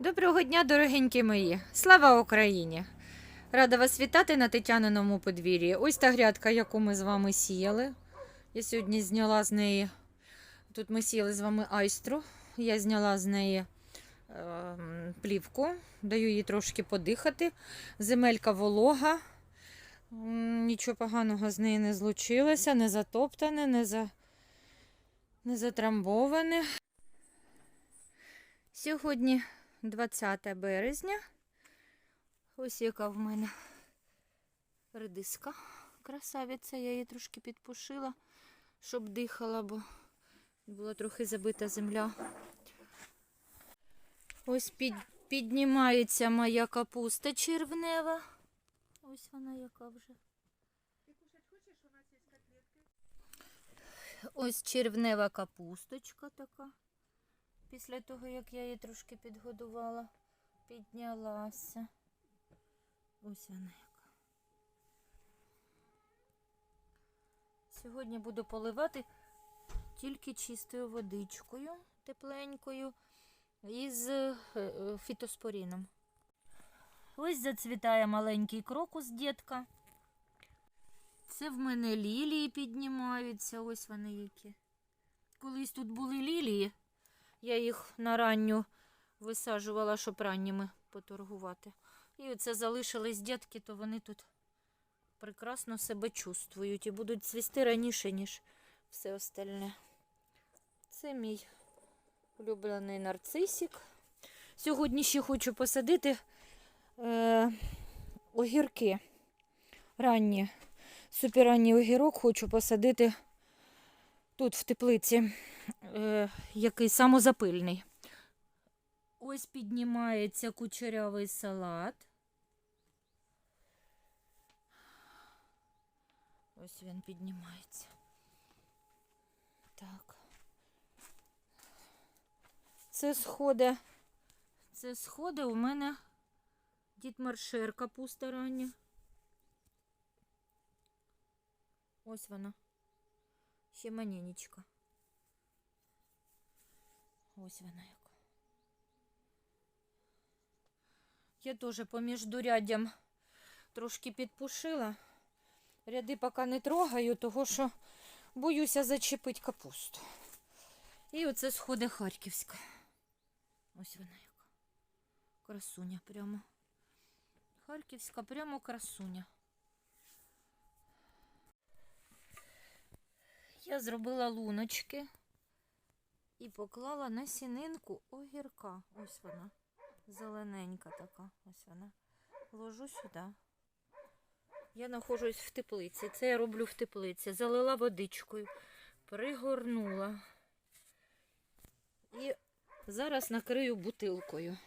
Доброго дня, дорогенькі мої! Слава Україні! Рада вас вітати на Тетяниному подвір'ї. Ось та грядка, яку ми з вами сіяли. Я сьогодні зняла з неї. Тут ми сіяли з вами айстру. Я зняла з неї ем, плівку, даю їй трошки подихати. Земелька волога. Нічого поганого з неї не злучилося, не затоптане, не, за... не затрамбоване. Сьогодні 20 березня. Ось яка в мене редиска. Красавиця. Я її трошки підпушила, щоб дихала, бо була трохи забита земля. Ось під, піднімається моя капуста червнева. Ось вона яка вже. Ось червнева капусточка така. Після того, як я її трошки підгодувала, піднялася. Ось вона яка. Сьогодні буду поливати тільки чистою водичкою, тепленькою із е, е, фітоспоріном. Ось зацвітає маленький крокус, дітка. Це в мене лілії піднімаються. Ось вони які. Колись тут були лілії. Я їх на ранню висаджувала, щоб ранніми поторгувати. І оце залишились дітки, то вони тут прекрасно себе чувствують і будуть цвісти раніше, ніж все остальне. Це мій улюблений нарцисик. Сьогодні ще хочу посадити е, огірки ранні. Суперранній огірок хочу посадити тут, в теплиці е, який самозапильний. Ось піднімається кучерявий салат. Ось він піднімається. Так. Це сходи. Це сходи у мене дід Маршер капуста рання. Ось вона. Ще маненечка. Ось вона яка. Я теж поміж дуряддям трошки підпушила. Ряди поки не трогаю, того що боюся зачепити капусту. І оце сходи Харківська. Ось вона яка. Красуня прямо. Харківська прямо красуня. Я зробила луночки і поклала на сінинку огірка. Ось вона. Зелененька така. Ось вона. Ложу сюди. Я знаходжусь в теплиці. Це я роблю в теплиці. Залила водичкою, пригорнула. І зараз накрию бутилкою.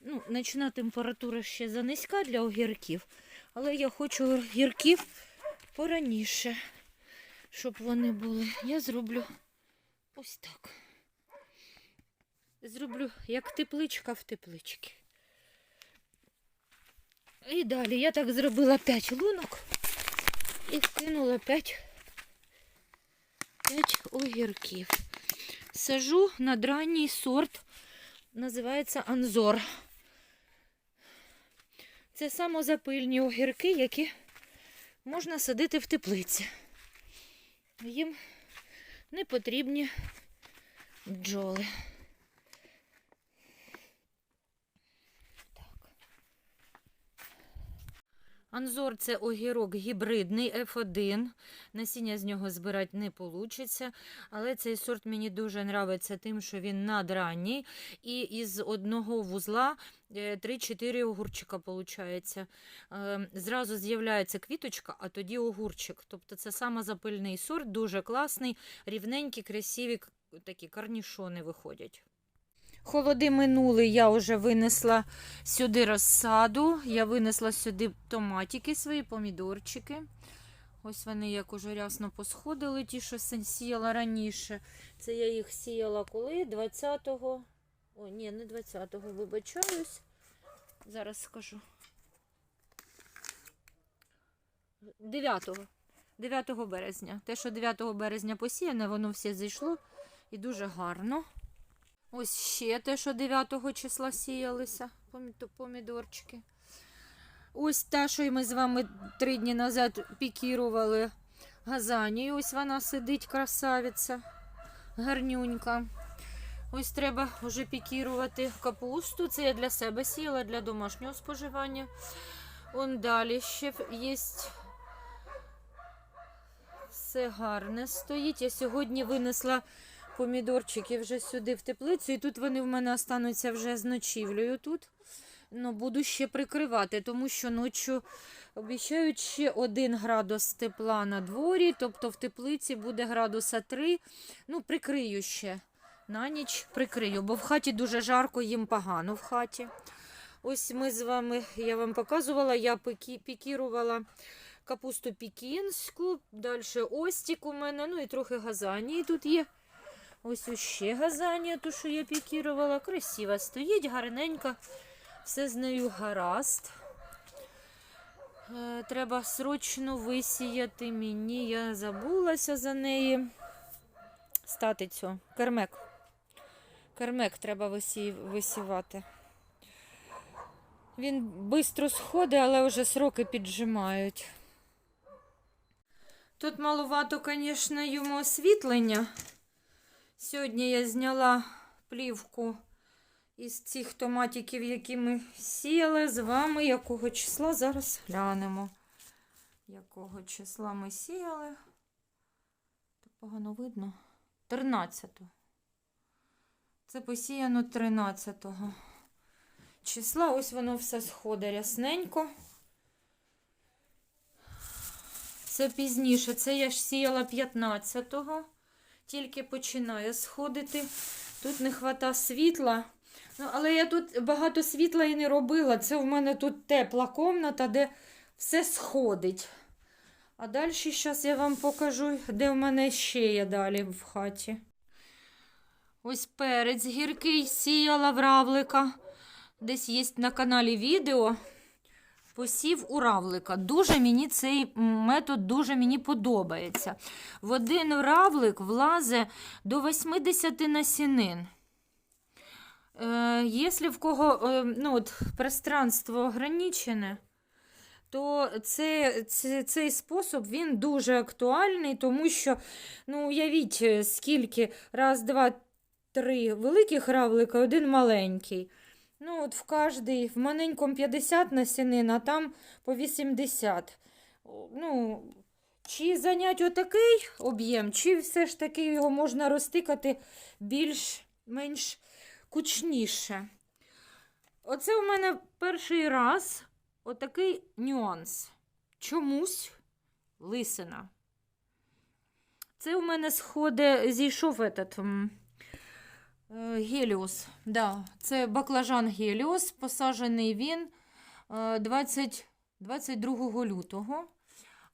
Ну, Ночна температура ще занизька для огірків, але я хочу огірків пораніше, щоб вони були. Я зроблю ось так. Зроблю як тепличка в тепличці. І далі я так зробила 5 лунок і вкинула 5, 5 огірків. Сажу над ранній сорт, називається Анзор. Це самозапильні огірки, які можна садити в теплиці. Їм не потрібні бджоли. Анзор це огірок гібридний F1. Насіння з нього збирати не вийде. Але цей сорт мені дуже подобається тим, що він надранній. І із одного вузла е, 3-4 огурчика виходить. Зразу з'являється квіточка, а тоді огурчик. Тобто це самозапильний сорт, дуже класний, рівненькі, красиві такі карнішони виходять. Холоди минули, я вже винесла сюди розсаду, я винесла сюди томатики свої, помідорчики. Ось вони як уже рясно посходили, ті, що сіяла раніше. Це я їх сіяла коли? 20-го. О, ні, не 20-го, вибачаюсь. Зараз скажу. 9-го. 9 березня. Те, що 9 березня посіяне, воно все зійшло і дуже гарно. Ось ще те, що 9 числа сіялися, помі- помідорчики. Ось та, що ми з вами три дні назад пікірували газанію. Ось вона сидить, красавиця, гарнюнька. Ось треба вже пікірувати капусту. Це я для себе сіяла, для домашнього споживання. Он далі ще є. Все гарне стоїть. Я сьогодні винесла помідорчики вже сюди в теплицю, і тут вони в мене остануться вже з ночівлею тут. Ну, буду ще прикривати, тому що ночі обіцяють ще один градус тепла на дворі, тобто в теплиці буде градуса 3. Ну, прикрию ще. На ніч прикрию, бо в хаті дуже жарко, їм погано в хаті. Ось ми з вами, я вам показувала, я пікірувала капусту пікінську, далі остік у мене, ну і трохи газанії тут є. Ось ще газанія, ту, що я пікірувала. Красива стоїть, гарненька. Все з нею гаразд. Е, Треба срочно висіяти мені. Я забулася за неї. Статицю. Кермек. Кермек треба висі... висівати. Він швидко сходить, але вже сроки піджимають. Тут маловато, звісно, йому освітлення. Сьогодні я зняла плівку із цих томатиків, які ми сіяли з вами. Якого числа? Зараз глянемо. Якого числа ми сіяли? Так погано видно. 13. Це посіяно 13 числа. Ось воно все сходить рясненько. Це пізніше. Це я ж сіяла 15-го. Тільки починає сходити. Тут не хвата світла. Ну, але я тут багато світла і не робила. Це в мене тут тепла комната, де все сходить. А далі зараз я вам покажу, де в мене ще є далі в хаті. Ось перець гіркий сіяла в равлика. Десь є на каналі відео. Посів у равлика. Дуже мені цей метод дуже мені подобається. В один равлик влазе до 80 насінин. Е, Якщо в кого е, ну, от, пространство ограничене, то це, це, цей спосіб він дуже актуальний, тому що, ну, уявіть, е, скільки, раз, два, три великих равлика, один маленький. Ну, от в кожний, в маленькому 50 насінин, а там по 80. Ну, чи зайняти отакий об'єм, чи все ж таки його можна розтикати більш-менш кучніше. Оце у мене перший раз отакий нюанс. Чомусь лисина. Це у мене сходи зійшов этот, геліус. Да, це баклажан геліус. Посаджений він е, 20, 22 лютого.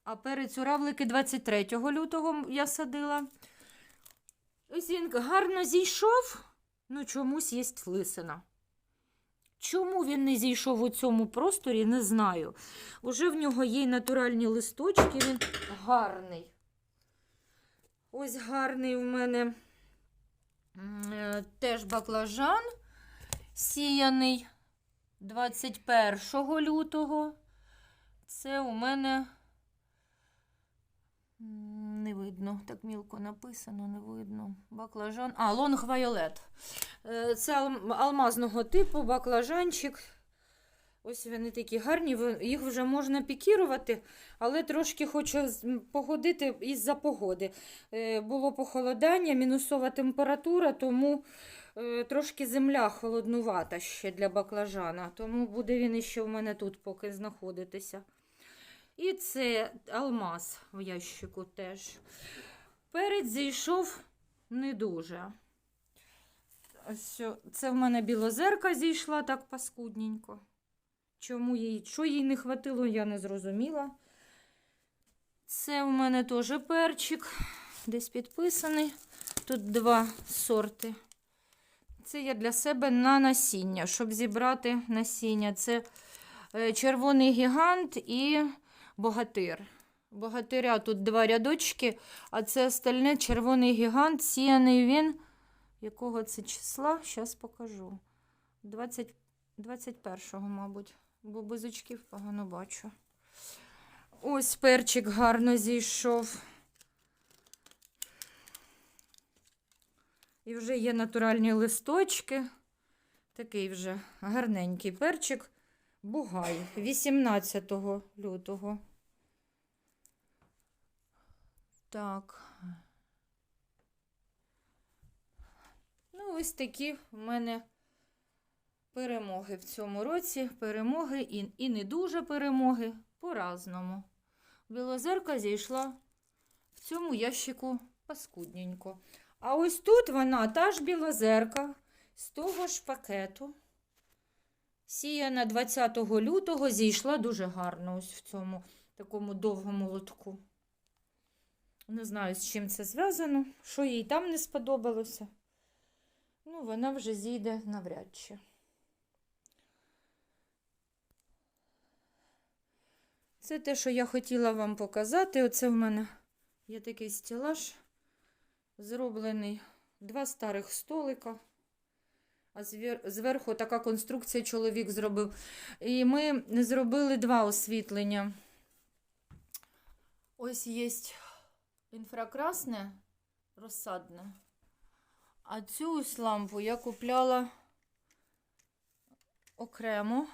А перець у равлики 23 лютого я садила. Ось він гарно зійшов. Ну, чомусь є лисина. Чому він не зійшов у цьому просторі, не знаю. Уже в нього є натуральні листочки, він гарний. Ось гарний у мене е, теж баклажан сіяний 21 лютого. Це у мене не видно, так мілко написано, не видно. Баклажан. А, лонг вайолет. Е, Це алмазного типу баклажанчик. Ось вони такі гарні, їх вже можна пікірувати, але трошки хочу погодити із-за погоди. Е, Було похолодання, мінусова температура, тому е, трошки земля холоднувата ще для баклажана, тому буде він іще в мене тут поки знаходитися. І це алмаз в ящику теж. Перець зійшов не дуже. Ось це в мене білозерка зійшла так паскудненько. Чому їй, що їй не хватило, я не зрозуміла. Це у мене теж перчик, десь підписаний. Тут два сорти. Це я для себе на насіння, щоб зібрати насіння. Це е, червоний гігант і богатир. Богатиря тут два рядочки, а це остальне червоний гігант, сіяний він Якого це числа? Зараз покажу. 20, 21-го, мабуть, бо без очків погано бачу. Ось перчик гарно зійшов. І вже є натуральні листочки. Такий вже гарненький перчик. Бугай 18 лютого. Так. Ну, ось такі в мене перемоги в цьому році. Перемоги і, і не дуже перемоги по-разному. Білозерка зійшла в цьому ящику паскудненько. А ось тут вона, та ж білозерка, з того ж пакету. Сіяна 20 лютого зійшла дуже гарно ось в цьому такому довгому лотку. Не знаю, з чим це зв'язано, що їй там не сподобалося. Ну, вона вже зійде навряд чи. Це те, що я хотіла вам показати. Оце в мене є такий стелаж, зроблений два старих столика. А зверху така конструкція чоловік зробив. І ми зробили два освітлення. Ось є інфракрасне, розсадне. А цю ось лампу я купляла окремо.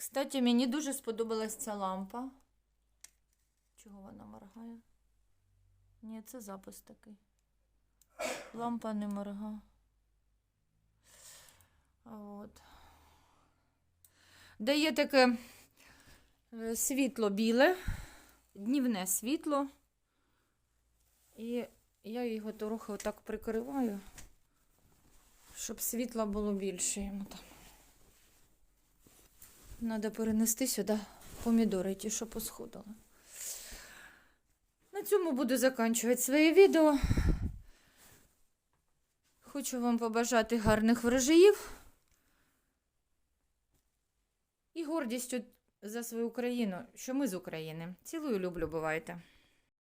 Кстати, мені дуже сподобалась ця лампа. Чого вона моргає? Ні, це запис такий. Лампа не моргає. От. Дає таке е, світло біле, днівне світло. І я його трохи отак прикриваю, щоб світла було більше йому там. Треба перенести сюди помідори, ті, що посходили. На цьому буду закінчувати своє відео. Хочу вам побажати гарних врожаїв і гордістю за свою Україну, що ми з України. Цілую, люблю, бувайте.